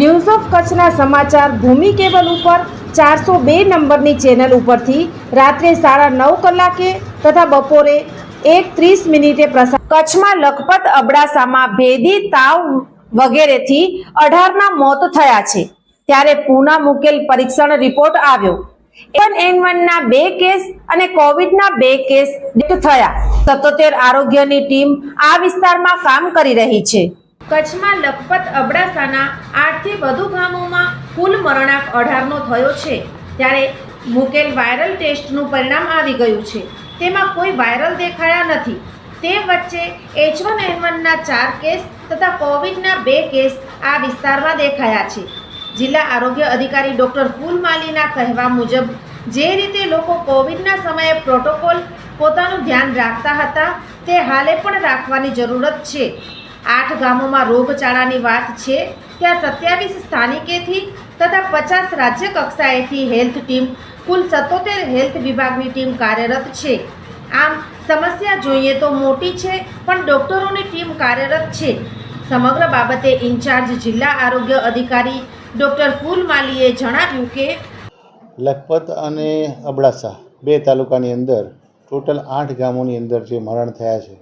news of કચ્છના સમાચાર ભૂમિ cable ઉપર ચારસો બે નંબરની ચેનલ ઉપરથી રાત્રે સાડા નવ કલાકે તથા બપોરે એક ત્રીસ મિનિટે પ્રસાર કચ્છમાં લખપત, અબડાસામાં ભેદી, તાવ વગેરેથી અઢારના મોત થયા છે. ત્યારે પૂના મુકેલ પરીક્ષણ રિપોર્ટ આવ્યો. એન એન વનના બે કેસ અને કોવિડના બે કેસ થયા. સત્તોતેર આરોગ્યની ટીમ આ વિસ્તારમાં કામ કરી રહી છે. કચ્છમાં લખપત અબડાસાના આઠથી વધુ ગામોમાં કુલ મરણાંક અઢારનો થયો છે. ત્યારે મુકેલ વાયરલ ટેસ્ટનું પરિણામ આવી ગયું છે. તેમાં કોઈ વાયરલ દેખાયા નથી. તે વચ્ચે એચ વન એન વનના ચાર કેસ તથા કોવિડના બે કેસ આ વિસ્તારમાં દેખાયા છે. જિલ્લા આરોગ્ય અધિકારી ડૉક્ટર ફૂલમાલીના કહેવા મુજબ, જે રીતે લોકો કોવિડના સમયે પ્રોટોકોલ પોતાનું ધ્યાન રાખતા હતા, તે હાલે પણ રાખવાની જરૂરત છે. આઠ ગામોમાં રોગચાળાની વાત છે ત્યાં સત્યાવીસ સ્થાનિકેથી તથા પચાસ રાજ્ય કક્ષાએથી હેલ્થ ટીમ, કુલ સત્તોતેર હેલ્થ વિભાગની ટીમ કાર્યરત છે. આમ, સમસ્યા જોઈએ તો મોટી છે, પણ ડોક્ટરોની ટીમ કાર્યરત છે. સમગ્ર બાબતે ઇન્ચાર્જ જિલ્લા આરોગ્ય અધિકારી ડોક્ટર ફૂલમાલીએ જણાવ્યું કે લખપત અને અબડાસા બે તાલુકાની અંદર ટોટલ આઠ ગામોની અંદર જે મરણ થયા છે.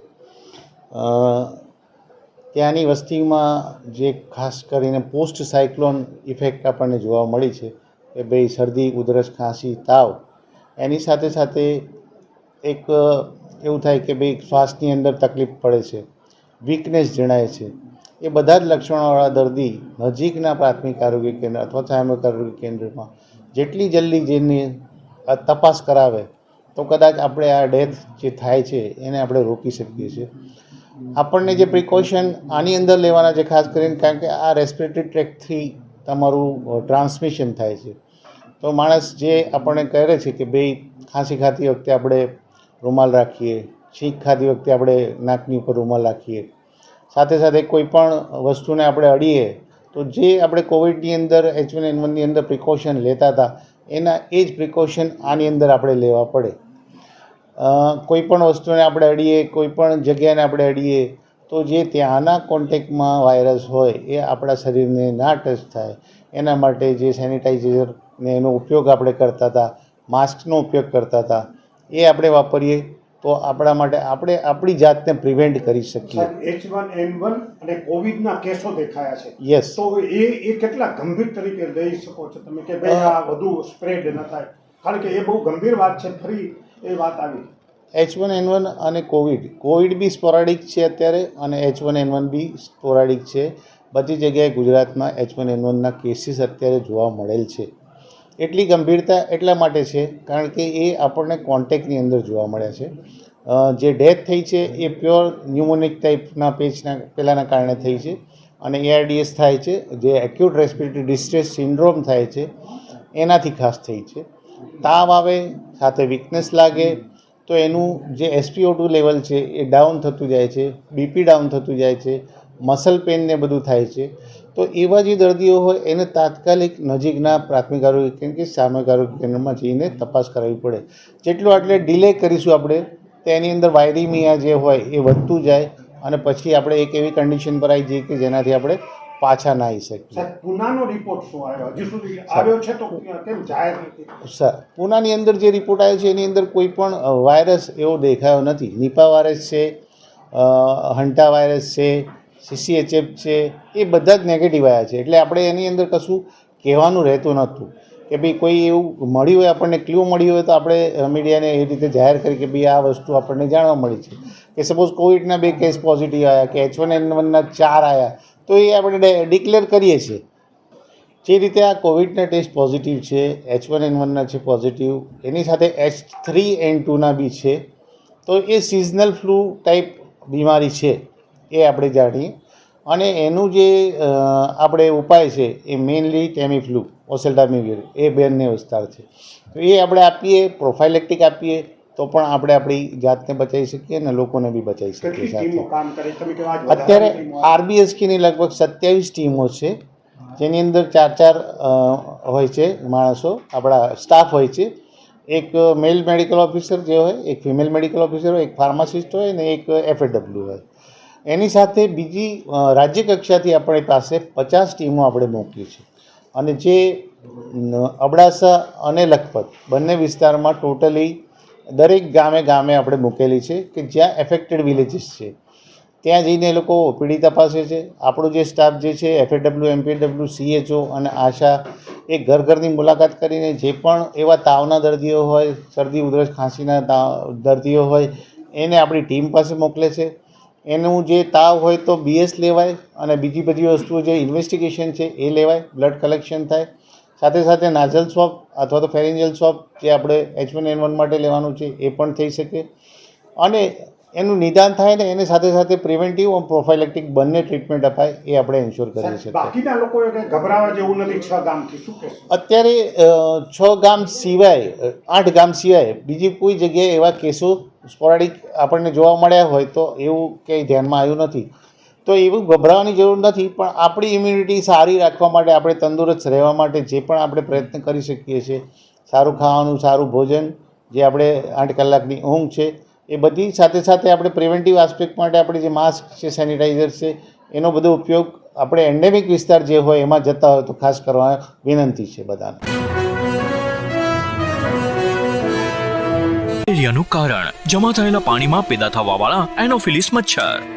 ત્યાંની વસ્તીમાં જે ખાસ કરીને પોસ્ટ સાયક્લોન ઇફેક્ટ આપણને જોવા મળી છે કે ભાઈ શરદી, ઉધરસ, ખાંસી, તાવ, એની સાથે સાથે એક એવું થાય કે ભાઈ શ્વાસની અંદર તકલીફ પડે છે વીકનેસ જણાય છે. એ બધા જ લક્ષણોવાળા દર્દી નજીકના પ્રાથમિક આરોગ્ય કેન્દ્ર અથવા સામૂહિક આરોગ્ય કેન્દ્રમાં જેટલી જલ્દી જેની તપાસ કરાવે તો કદાચ આપણે આ ડેથ જે થાય છે એને આપણે રોકી શકીએ છીએ. આપણને જે પ્રિકોશન આની અંદર લેવાના છે, ખાસ કરીને કારણ કે આ રેસ્પિરેટરી ટ્રેકથી તમારું ટ્રાન્સમિશન થાય છે. તો માણસ જે આપણને કહે છે કે ભાઈ ખાંસી ખાતી વખતે આપણે રૂમાલ રાખીએ, છીંક ખાતી વખતે આપણે નાકની ઉપર રૂમાલ રાખીએ. સાથે સાથે કોઈ પણ વસ્તુને આપણે અડીએ, તો જે આપણે કોવિડની અંદર, એચ વન એન વનની અંદર પ્રિકોશન લેતા હતા, એના એ જ પ્રિકોશન આની અંદર આપણે લેવા પડે. અ, કોઈ પણ વસ્તુને આપણે અડીએ કોઈપણ જગ્યાને આપણે અડીએ તો જે ત્યાંના કોન્ટેક્ટમાં વાયરસ હોય એ આપણા શરીરને ના ટચ થાય. એના માટે જે સેનિટાઈઝર ને એનો ઉપયોગ આપણે કરતા હતા માસ્કનો ઉપયોગ કરતા હતા એ આપણે વાપરીએ તો આપણા માટે આપણે આપણી જાતને પ્રિવેન્ટ કરી શકીએ. એચ વન એન વન અને કોવિડના કેસો દેખાયા છે. યસ. તો એ એ કેટલા ગંભીર તરીકે લઈ શકો છો તમે કે ભાઈ આ વધુ સ્પ્રેડ ન થાય? કારણ કે એ બહુ ગંભીર વાત છે ફરી એ વાત આવી. એચ વન એન વન અને કોવિડ કોવિડ બી સ્પોરાડિક છે અત્યારે અને H one N one B sporadic છે. બધી જગ્યાએ ગુજરાતમાં એચ વન એન વનના કેસીસ અત્યારે જોવા મળેલ છે. એટલી ગંભીરતા એટલા માટે છે કારણ કે એ આપણને કોન્ટેક્ટની અંદર જોવા મળ્યા છે. જે ડેથ થઈ છે એ પ્યોર ન્યુમોનિક ટાઈપના પેચના પહેલાંના કારણે થઈ છે અને એઆરડીએસ થાય છે. જે એક્યુટ રેસ્પિરેટરી ડિસ્ટ્રેસ સિન્ડ્રોમ થાય છે. એનાથી ખાસ થઈ છે. તાવ આવે સાથે વીકનેસ લાગે, તો એનું જે એસપીઓ ટુ લેવલ છે, એ ડાઉન થતું જાય છે બીપી ડાઉન થતું જાય છે મસલ પેન ને બધું થાય છે. તો એવા જે દર્દીઓ હોય, એને તાત્કાલિક નજીકના પ્રાથમિક આરોગ્ય કેન્દ્ર કે સામૂહિક આરોગ્ય કેન્દ્રમાં જઈને તપાસ કરાવવી પડે. જેટલું આટલે ડિલે કરીશું આપણે, તો એની અંદર વાયરીમિયા જે હોય, એ વધતું જાય. અને પછી આપણે એક એવી કન્ડિશન પર આવી જઈએ કે જેનાથી આપણે પાછા ના આવી શકીએ. પુનાનો રિપોર્ટ શું આવ્યો? હજી સુધી આવ્યો છે તો કેમ જાહેર નથી. સર પૂનાની અંદર જે રિપોર્ટ આવ્યો છે એની અંદર કોઈ પણ વાયરસ એવો દેખાયો નથી. નિપા વાયરસ છે હંટા વાયરસ છે સીસીએચએફ છે એ બધા જ નેગેટિવ આવ્યા છે. એટલે આપણે એની અંદર કશું કહેવાનું રહેતું નહોતું કે ભાઈ કોઈ એવું મળ્યું હોય આપણને ક્લ્યુ મળ્યું હોય તો આપણે મીડિયાને એ રીતે જાહેર કરી કે ભાઈ આ વસ્તુ આપણને જાણવા મળી છે. કે સપોઝ કોવિડના બે કેસ પોઝિટિવ આવ્યા કે એચ વન એન વનના ચાર આવ્યા તો એ આપણે ડિક્લેર કરીએ છીએ. જે રીતે આ કોવિડના ટેસ્ટ પોઝિટિવ છે એચ વન એન વનના છે પોઝિટિવ એની સાથે એચ થ્રી એન ટુના બી છે. તો એ સિઝનલ ફ્લૂ ટાઈપ બીમારી છે, એ આપણે જાણીએ. અને એનું જે આપણે ઉપાય છે, એ મેઇનલી ટેમીફ્લુ ઓસેલ્ટામિવિર એ બેનને વિસ્તાર છે. તો એ આપણે આપીએ પ્રોફાઇલેક્ટિક આપીએ તો પણ આપણે આપણી જાતને બચાવી શકીએ અને લોકોને બી બચાવી શકીએ સાથે. અત્યારે આરબીએસકીની આરબીએસકેની લગભગ સત્યાવીસ ટીમો છે જેની અંદર ચાર ચાર હોય છે માણસો આપણા સ્ટાફ હોય છે. એક મેલ મેડિકલ ઓફિસર જે હોય એક ફિમેલ મેડિકલ ઓફિસર હોય એક ફાર્માસિસ્ટ હોય અને એક એફએડબ્લ્યુ હોય. એની સાથે બીજી રાજ્ય કક્ષાથી આપણી પાસે પચાસ ટીમો આપણે મોકલી છે અને જે અબડાસા અને લખપત બંને વિસ્તારમાં ટોટલી દરેક ગામે ગામે આપણે મૂકેલી છે કે જ્યાં એફેક્ટેડ વિલેજીસ છે. ત્યાં જઈને એ લોકો ઓપીડી તપાસે છે. આપણો જે સ્ટાફ જે છે એફએડબ્લ્યુ એમપીડબ્લ્યુ સીએચઓ અને આશા, એ ઘર ઘરની મુલાકાત કરીને જે પણ એવા તાવના દર્દીઓ હોય, શરદી, ઉધરસ, ખાંસીના તાવ, દર્દીઓ હોય, એને આપણી ટીમ પાસે મોકલે છે. એનું જે તાવ હોય તો બીએસ લેવાય અને બીજી બધી વસ્તુઓ જે ઇન્વેસ્ટિગેશન છે એ લેવાય બ્લડ કલેક્શન થાય. સાથે સાથે નાઝલ સ્વોપ અથવા તો ફેરેન્જિયલ સ્વોપ જે આપણે એચ વન એન વન માટે લેવાનું છે એ પણ થઈ શકે. અને એનું નિદાન થાય ને એની સાથે સાથે પ્રિવેન્ટિવ અને પ્રોફાઇલેક્ટિક બંને ટ્રીટમેન્ટ અપાય એ આપણે એન્શ્યોર કરી શકીએ. બાકીના લોકોએ કંઈ ગભરાવા જેવું નથી છ ગામથી શું અત્યારે છ ગામ સિવાય આઠ ગામ સિવાય બીજી કોઈ જગ્યાએ એવા કેસો સ્પોરાડિક આપણને જોવા મળ્યા હોય તો એવું કંઈ ધ્યાનમાં આવ્યું નથી. તો એવું ગભરાવાની જરૂર નથી, પણ આપણી ઇમ્યુનિટી સારી રાખવા માટે, આપણે તંદુરસ્ત રહેવા માટે જે પણ આપણે પ્રયત્ન કરી શકીએ છીએ, સારું ખાવાનું, સારું ભોજન, જે આપણે આઠ કલાકની ઊંઘ છે, એ બધી સાથે સાથે આપણે પ્રિવેન્ટિવ આસ્પેક્ટ માટે આપણે જે માસ્ક છે સેનિટાઈઝર છે, એનો બધો ઉપયોગ આપણે એન્ડેમિક વિસ્તાર જે હોય એમાં જતા હોય તો ખાસ કરવા વિનંતી છે બધાને. કારણ, જમા થયેલા પાણીમાં પેદા થવાવાળા એનોફિલિસ મચ્છર.